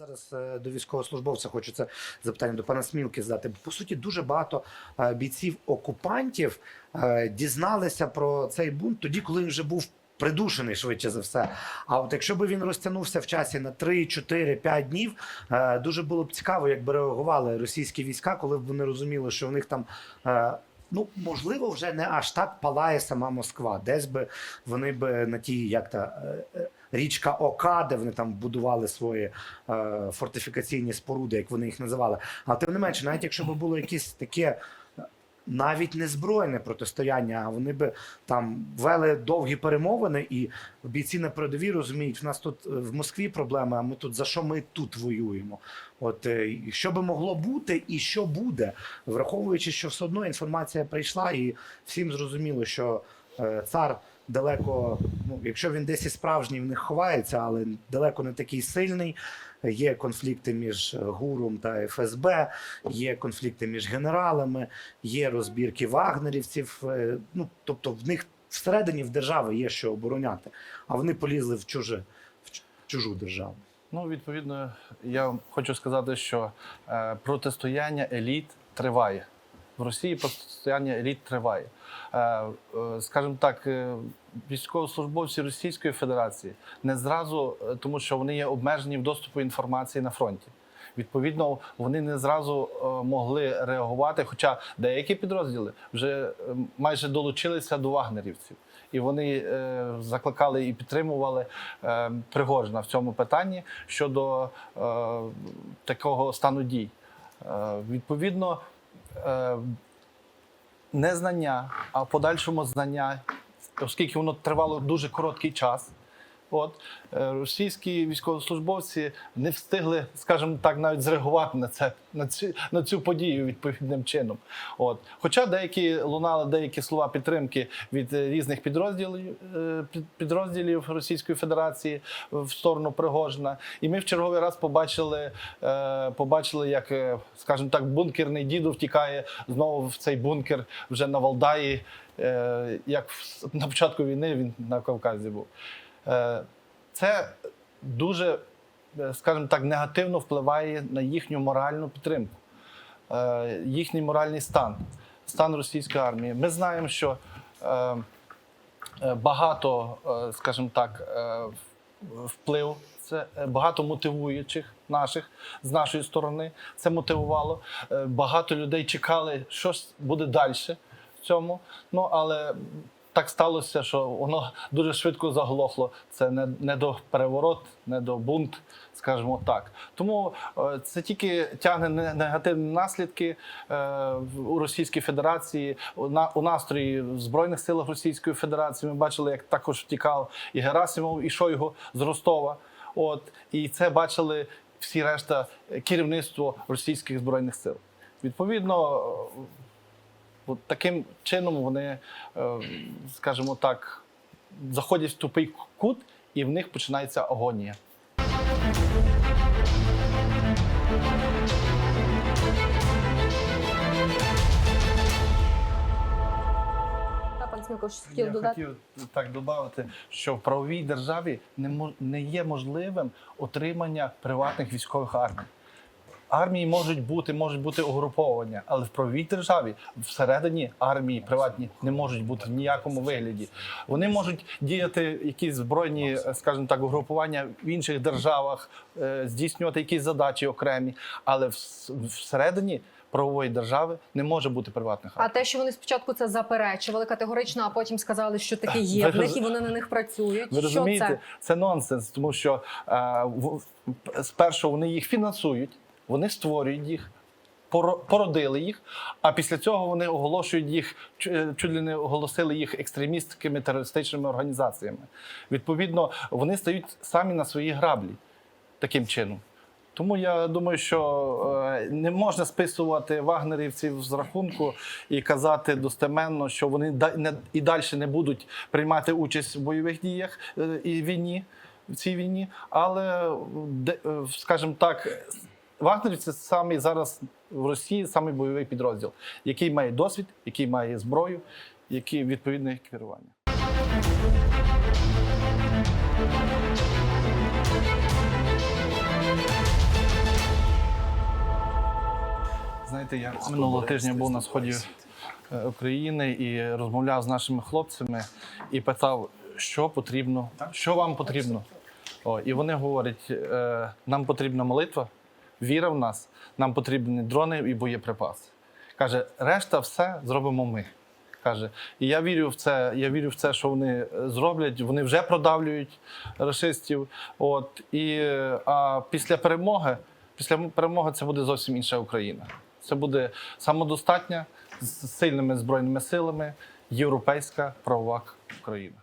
Зараз е, до військовослужбовця це запитання до пана Смілки задати. По суті, дуже багато е, бійців окупантів е, дізналися про цей бунт тоді, коли він вже був. Придушений швидше за все. А от якщо б він розтягнувся в часі на 3, 4, 5 днів, дуже було б цікаво, як би реагували російські війська, коли б вони розуміли, що в них там. Ну, можливо, вже не аж так палає сама Москва. Десь би вони б на тій, як та річка Ока, де вони там будували свої е, фортифікаційні споруди, як вони їх називали. Але тим не менше, навіть якщо б було якесь таке. Навіть не збройне протистояння, а вони би там вели довгі перемовини, і бійці на передовій розуміють, в нас тут е, в Москві проблеми, а ми тут за що ми тут воюємо? От е, що би могло бути, і що буде, враховуючи, що все одно інформація прийшла, і всім зрозуміло, що е, цар далеко, ну якщо він десь і справжній в них ховається, але далеко не такий сильний. Є конфлікти між ГУРом та ФСБ, є конфлікти між генералами, є розбірки вагнерівців. е, Ну тобто, в них всередині в держави є що обороняти, а вони полізли в чуже в чужу державу. Ну, відповідно, я хочу сказати, що е, протистояння еліт триває. В Росії протистояння еліт триває. Е, е, скажімо так, е, військовослужбовці Російської Федерації не зразу, тому що вони є обмежені в доступу інформації на фронті. Відповідно, вони не зразу могли реагувати. Хоча деякі підрозділи вже майже долучилися до вагнерівців, і вони закликали і підтримували Пригожина в цьому питанні щодо такого стану дій. Відповідно, е, не знання, а в подальшому знання, оскільки воно тривало дуже короткий час. От е, російські військовослужбовці не встигли, скажімо так, навіть зреагувати на це на цю на цю подію відповідним чином. От, хоча деякі лунали деякі слова підтримки від різних підрозділів е, під- підрозділів Російської Федерації в сторону Пригожина, і ми в черговий раз побачили, е, побачили, як, скажімо так, бункерний діду втікає знову в цей бункер вже на Валдаї, як на початку війни він на Кавказі був. Е, Це дуже, е, скажімо так, негативно впливає на їхню моральну підтримку, е, їхній моральний стан, стан російської армії. Ми знаємо, що багато, скажімо так, вплив. Це багато мотивуючих наших з нашої сторони. Це мотивувало. Багато людей чекали, що буде далі в цьому. Ну але так сталося, що воно дуже швидко заглохло. Це не, не до переворот, не до бунт, скажімо так. Тому е, це тільки тягне негативні наслідки е, у Російській Федерації. У, на, у настрої в Збройних силах Російської Федерації ми бачили, як також втікав і Герасимов, і Шойгу з Ростова. От і це бачили всі решта е, керівництво російських збройних сил. Відповідно, От таким чином вони, е, скажімо так, заходять в тупий кут, і в них починається агонія. Хотів Я додати. хотів так додати, що в правовій державі не не є можливим отримання приватних військових армій. Армії можуть бути, можуть бути угруповання, але в правовій державі всередині армії приватні не можуть бути в ніякому вигляді. Вони можуть діяти якісь збройні, скажімо так, угрупування в інших державах, е, здійснювати якісь задачі окремі, але всередині правової держави не може бути приватних А те, що вони спочатку це заперечували категорично, а потім сказали, що таке є в них, і вони на них працюють. Ви що розумієте, це? це? нонсенс, тому що е, спершу вони їх фінансують, вони створюють їх. поро- Породили їх, а після цього вони оголошують їх, е, чуть ли не оголосили їх екстремістськими терористичними організаціями. Відповідно, вони стають самі на свої граблі таким чином. Тому я думаю, що е, не можна списувати вагнерівців з рахунку і казати достеменно, що вони да- не- і далі не будуть приймати участь в бойових діях е, і війні в цій війні. Але де- скажімо так, Вагнерівці самі зараз в Росії самий бойовий підрозділ, який має досвід, який має зброю, який відповідне керування. Знаєте, я минулого тижня був на сході е, України і розмовляв з нашими хлопцями і питав, що потрібно, що вам потрібно. О, І вони говорять: е, нам потрібна молитва віра в нас, нам потрібні дрони і боєприпаси. Каже, решта все зробимо ми. Каже, і я вірю в це. Я вірю в це, що вони е, зроблять. Вони вже продавлюють рашистів. От і а після перемоги, після перемоги, це буде зовсім інша Україна. Це буде самодостатня з сильними збройними силами європейська правова Україна.